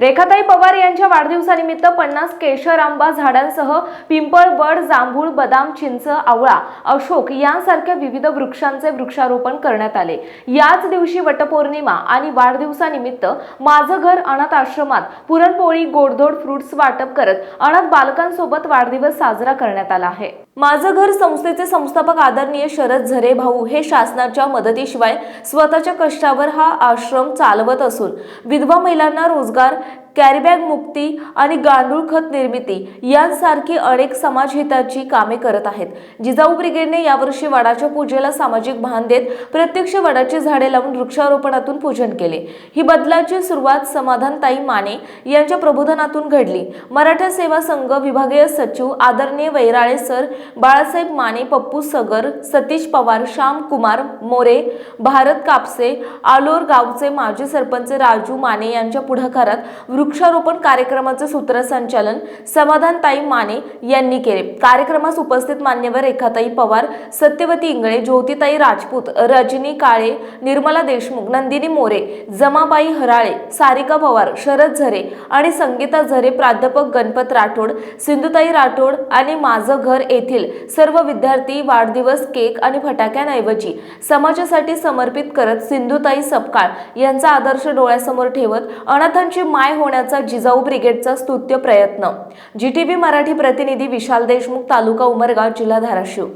रेखाताई पवार यांच्या वाढदिवसानिमित्त पन्नास केशर आंबा झाडांसह पिंपळ बड जांभूळ बदाम चिंच आवळा अशोक यांसारख्या विविध वृक्षांचे वृक्षारोपण करण्यात आले. याच दिवशी वटपौर्णिमा आणि वाढदिवसानिमित्त माझं घर अनाथ आश्रमात पुरणपोळी गोडधोड फ्रुट्स वाटप करत अनाथ बालकांसोबत वाढदिवस साजरा करण्यात आला आहे. माझं घर संस्थेचे संस्थापक आदरणीय शरद झरे भाऊ हे शासनाच्या मदतीशिवाय स्वतःच्या कष्टावर हा आश्रम चालवत असून विधवा महिलांना रोजगार कॅरीबॅग मुक्ती आणि गांडूळ खत निर्मिती यांसारखी अनेक समाजहिताची कामे करत आहेत. जिजाऊ ब्रिगेडने यावर्षी वडाच्या पूजेला सामाजिक भान देत प्रत्यक्ष वडाची झाडे लावून वृक्षारोपणातून पूजन केले. ही बदलाची सुरुवात समाधानताई माने यांच्या प्रबोधनातून घडली. मराठा सेवा संघ विभागीय सचिव आदरणीय वैराळे सर बाळासाहेब माने पप्पू सगर सतीश पवार श्याम कुमार मोरे भारत कापसे आलोर गावचे माजी सरपंच राजू माने यांच्या पुढाकारात वृक्षारोपण कार्यक्रमाचे सूत्रसंचालन समाधानताई माने यांनी केले. कार्यक्रमास उपस्थित मान्यवर रेखाताई पवार सत्यवती इंगळे ज्योतिताई राजपूत रजनी काळे निर्मला देशमुख नंदिनी मोरे जमाबाई हराळे सारिका पवार शरद झरे आणि संगीता झरे प्राध्यापक गणपत राठोड सिंधुताई राठोड आणि माझं घर येथील सर्व विद्यार्थी वाढदिवस केक आणि फटाक्यांऐवजी समाजासाठी समर्पित करत सिंधुताई सपकाळ यांचा आदर्श डोळ्यासमोर ठेवत अनाथांची माय होण्याचा जिजाऊ ब्रिगेडचा स्तुत्य प्रयत्न. जी टी व्ही मराठी प्रतिनिधी विशाल देशमुख तालुका उमरगा जिल्हा धाराशिव.